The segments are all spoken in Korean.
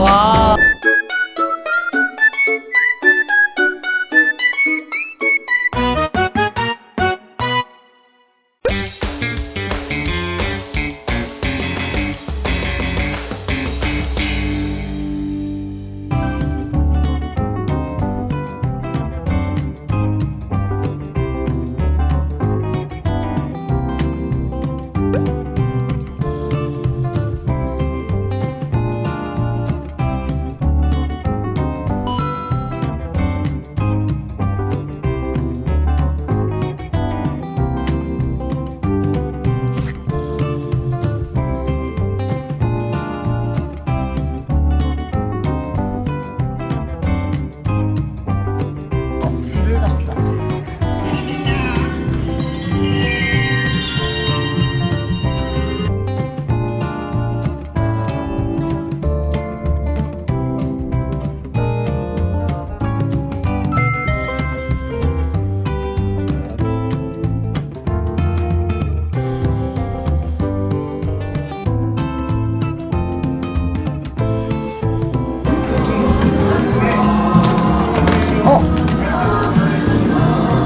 Wow.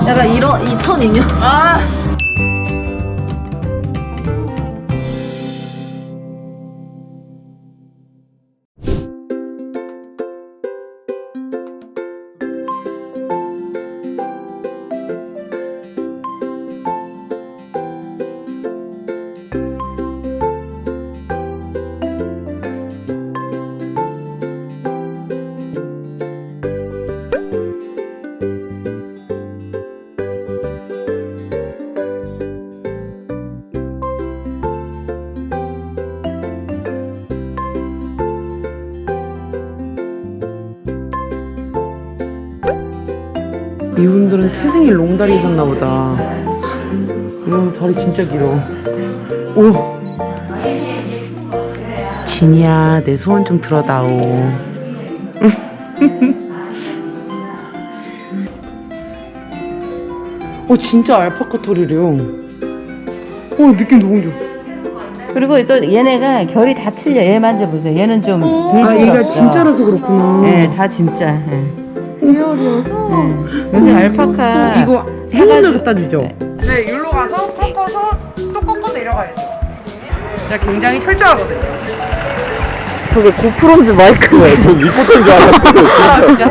약간 이런 2002년. 아. 이분들은 태생이 롱다리셨나 보다. 오, 다리 진짜 길어. 오. 진이야, 내 소원 좀 들어다오. 어, 진짜 알파카 털이래요. 어, 느낌 너무 좋아. 그리고 또 얘네가 결이 다 틀려. 얘 만져보세요. 얘는 좀 덜 아, 얘가 부드럽죠. 진짜라서 그렇구나. 네, 다 진짜. 예. 리얼이어서. 네. 요새 알파카 이거 행운을 갖다 주죠? 네, 여기로 가서 꺾어서 또 꺾어 내려가야죠. 제가 굉장히 철저하거든요. 저게 고프론즈 마이크. 네, 전 리포터인 줄 알았어요. 아, 진짜?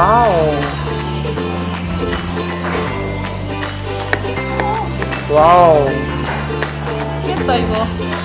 와우. 와우. 미치겠다, 이거.